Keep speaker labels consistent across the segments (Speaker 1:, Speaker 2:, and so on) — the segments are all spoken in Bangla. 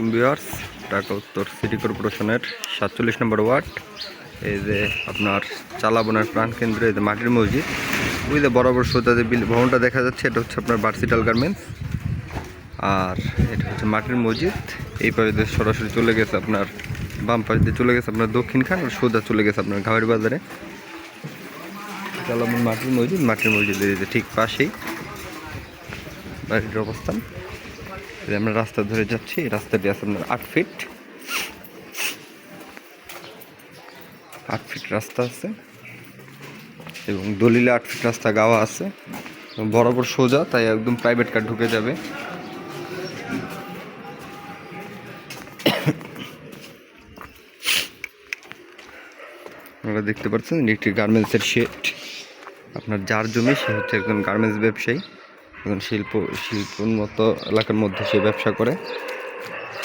Speaker 1: আলাইকুম ভিউয়ার্স, ঢাকা উত্তর সিটি কর্পোরেশনের সাতচল্লিশ নম্বর ওয়ার্ড। এই যে আপনার চালাবনের প্রাণকেন্দ্রে, এই যে মাটির মসজিদ। ওই যে বরাবর সোজা যে বিল- ভবনটা দেখা যাচ্ছে, এটা হচ্ছে আপনার ভার্সিটাল গার্মেন্টস। আর এটা হচ্ছে মাটির মসজিদ। এই পাশে দিয়ে সরাসরি চলে গেছে আপনার, বাম পাশে দিয়ে চলে গেছে আপনার দক্ষিণ খান, আর সোজা চলে গেছে আপনার ঘাওয়ারি বাজারে। চালাবন মাটির মসজিদ, মাটির মসজিদের ঠিক পাশেই। বাড়ির অবস্থান। আমরা রাস্তা ধরে যাচ্ছি রাস্তাটি আছে আপনার আট ফিট আট ফিট রাস্তা আছে এবং দলিলে আট ফিট রাস্তা গাওয়া আছে। বরাবর সোজা, তাই একদম প্রাইভেট কার ঢুকে যাবে। আপনারা দেখতে পাচ্ছেন একটি গার্মেন্টসের শেড আপনার যার জমি, সে হচ্ছে একজন গার্মেন্টস ব্যবসায়ী। একজন শিল্প শিল্পোন্নত এলাকার মধ্যে সে ব্যবসা করে।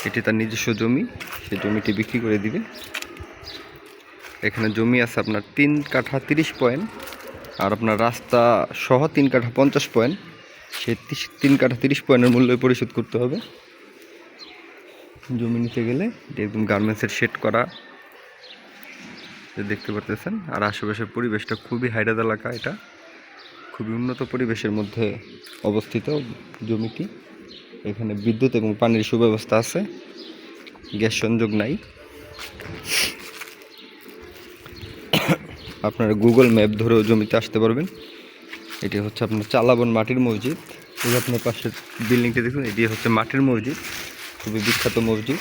Speaker 1: এটি তার নিজস্ব জমি সেই জমিটি বিক্রি করে দিবে। এখানে জমি আছে আপনার তিন কাঠা তিরিশ পয়েন্ট, আর আপনার রাস্তা সহ তিন কাঠা পঞ্চাশ পয়েন্ট। সে তিন কাঠা তিরিশ পয়েন্টের মূল্য পরিশোধ করতে হবে। জমি নিতে গেলে একদম গার্মেন্টসের শেড করা। দেখতে পারতেছেন, আর আশেপাশের পরিবেশটা খুবই হাইরাদ এলাকা এটা। খুবই উন্নত পরিবেশের মধ্যে অবস্থিত জমিটি। এখানে বিদ্যুৎ এবং পানির সুব্যবস্থা আছে। গ্যাস সংযোগ নাই। আপনারা গুগল ম্যাপ ধরেও জমিতে আসতে পারবেন। এটি হচ্ছে আপনার চালাবন মাটির মসজিদ। এই আপনার পাশের বিল্ডিংটি দেখুন, এটি হচ্ছে মাটির মসজিদ। খুবই বিখ্যাত মসজিদ।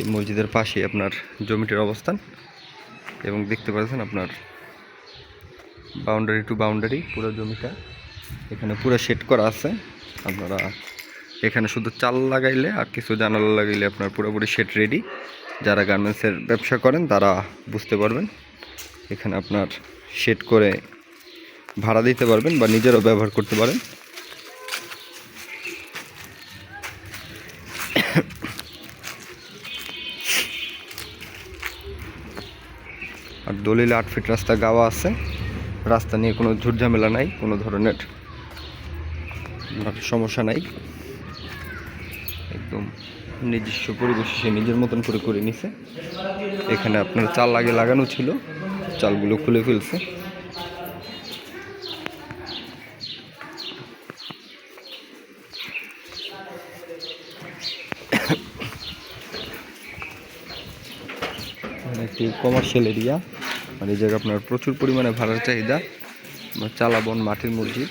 Speaker 1: এই মসজিদের পাশে আপনার জমিটির অবস্থান এবং দেখতে পাচ্ছেন আপনার বাউন্ডারি টু বাউন্ডারি, পুরো জমিটা এখানে পুরো সেট করা আছে। আপনারা এখানে শুধু চাল লাগাইলে আর কিছু জানালা লাগাইলে আপনার পুরোপুরি সেট রেডি যারা গার্মেন্টসের ব্যবসা করেন, তারা বুঝতে পারবেন। এখানে আপনার সেট করে ভাড়া দিতে পারবেন বা নিজেরও ব্যবহার করতে পারেন। আর দলিলে আট ফিট রাস্তা গাওয়া আছে। রাস্তা নিয়ে কোনো ঝুটঝামেলা নাই, কোনো ধরনের সমস্যা নাই। একদম নিজস্ব পরিবেশে সে নিজের মতন করে করে নিছে। এখানে আপনার চাল আগে লাগানো ছিল, চালগুলো খুলে ফেলছে। একটি কমার্শিয়াল এরিয়া আর এই জায়গায় আপনার প্রচুর পরিমাণে ভাড়ার চাহিদা। চালাবন মাটির মসজিদ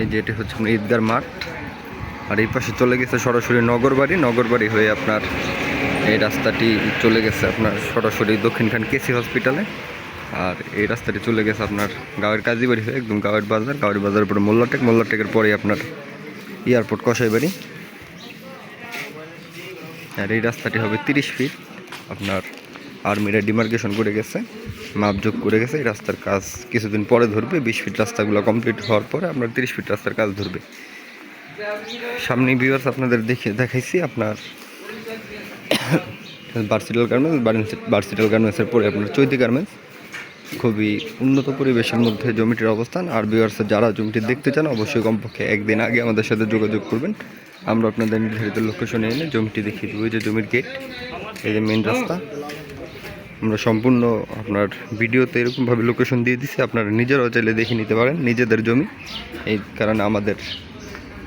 Speaker 1: এই যে এটি হচ্ছে আপনার ঈদগার মাঠ। আর এই পাশে চলে গেছে সরাসরি নগরবাড়ি। নগরবাড়ি হয়ে আপনার এই রাস্তাটি চলে গেছে আপনার সরাসরি দক্ষিণখান কেসি হসপিটালে। আর এই রাস্তাটি চলে গেছে আপনার গাঁয়ের কাজীবাড়ি হয়ে একদম গাঁয়ের বাজার। গাঁয়ের বাজারের পরে মোল্লাটেক মোল্লাটেকের পরে আপনার এয়ারপোর্ট কসাইবাড়ি। আর এই রাস্তাটি হবে তিরিশ ফিট। আপনার আর্মিরা ডিমার্কেশন করে গেছে মাপযোগ করে গেছে। এই রাস্তার কাজ কিছুদিন পরে ধরবে। বিশ ফিট রাস্তাগুলো কমপ্লিট হওয়ার পরে আপনার তিরিশ ফিট রাস্তার কাজ ধরবে। সামনে ভিউয়ার্স আপনাদের দেখে দেখাইছি আপনার বার্সিটাল গার্মেন্টস বার্সিটাল গার্মেন্টসের পরে আপনার চৈতি গার্মেন্টস খুবই উন্নত পরিবেশের মধ্যে জমিটির অবস্থান। আর ভিউয়ার্স যারা জমিটি দেখতে চান, অবশ্যই কমপক্ষে একদিন আগে আমাদের সাথে যোগাযোগ করবেন। আমরা আপনাদের নির্ধারিত লোকেশনে এনে জমিটি দেখিয়ে দেবো। এই যে জমির গেট এই যে মেন রাস্তা। আমরা সম্পূর্ণ আপনার ভিডিওতে এরকমভাবে লোকেশন দিয়ে দিচ্ছি আপনারা নিজেরাও চাইলে দেখে নিতে পারেন নিজেদের জমি। এই কারণে আমাদের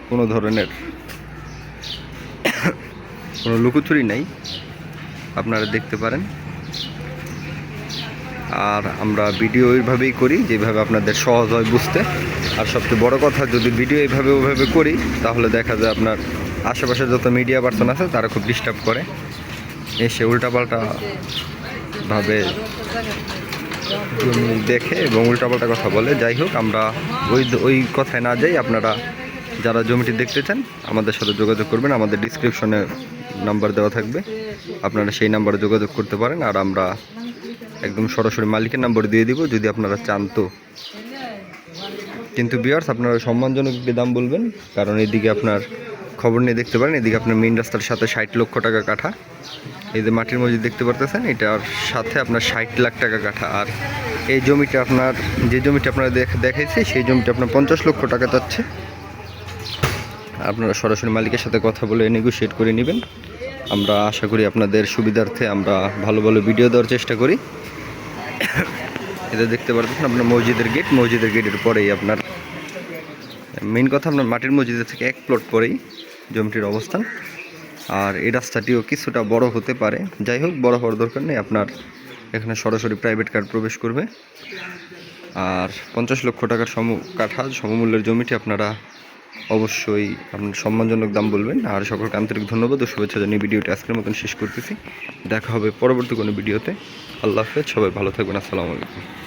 Speaker 1: কোনো ধরনের কোনো লুকোচুরি নাই। আপনারা দেখতে পারেন। আর আমরা ভিডিও এইভাবেই করি, যেভাবে আপনাদের সহজ হয় বুঝতে। আর সবচেয়ে বড় কথা, যদি ভিডিও এইভাবে ওইভাবে করি, তাহলে দেখা যায় আপনার আশেপাশে যত মিডিয়া পার্সন আছে, তারা খুব ডিস্টার্ব করে। এসে উল্টাপাল্টা ভাবে দেখে এবং উল্টাপাল্টা কথা বলে। যাই হোক, আমরা ওই ওই কথায় না যাই, আপনারা যারা জমিটি দেখতে চান, আমাদের সাথে যোগাযোগ করবেন। আমাদের ডিসক্রিপশনে নাম্বার দেওয়া থাকবে। আপনারা সেই নাম্বারে যোগাযোগ করতে পারেন। আর আমরা একদম সরাসরি মালিকের নাম্বার দিয়ে দিব, যদি আপনারা চান তো। কিন্তু বিয়ার্স আপনারা সম্মানজনক দাম বলবেন, কারণ এদিকে আপনার খবর নিয়ে দেখতে পারেন, এদিকে আপনার মেইন রাস্তার সাথে ষাট লক্ষ টাকা কাঠা। এই যে মাটির মসজিদ দেখতে পারতেছেন, এটার সাথে আপনার ষাট লাখ টাকা কাঠা। আর এই জমিটা আপনার, যে জমিটা আপনারা দেখ- দেখাইছি, সেই জমিটা আপনার পঞ্চাশ লক্ষ টাকা যাচ্ছে আপনারা সরাসরি মালিকের সাথে কথা বলে নেগোশিয়েট করে নেবেন। আমরা আশা করি আপনাদের সুবিধার্থে আমরা ভালো ভালো ভিডিও দেওয়ার চেষ্টা করি। এটা দেখতে পারতেছেন আপনার মসজিদের গেট মসজিদের গেটের পরেই আপনার মেন কথা আপনার মাটির মসজিদের থেকে এক প্লট পরেই জমিটির অবস্থান। আর এই রাস্তাটিও কিছুটা বড় হতে পারে। যাই হোক, বড় হওয়ার দরকার নেই, আপনার এখানে সরাসরি প্রাইভেট কার প্রবেশ করবে। আর পঞ্চাশ লক্ষ টাকার সম কাঠা সমমূল্যের জমিটি আপনারা অবশ্যই আপনার সম্মানজনক দাম বলবেন। আর সকলকে আন্তরিক ধন্যবাদ ও শুভেচ্ছা জানিয়ে ভিডিওটি আজকের মতন শেষ করতেছি। দেখা হবে পরবর্তী কোনো ভিডিওতে। আল্লাহ হাফেজ, সবাই ভালো থাকবেন, আসসালামু আলাইকুম।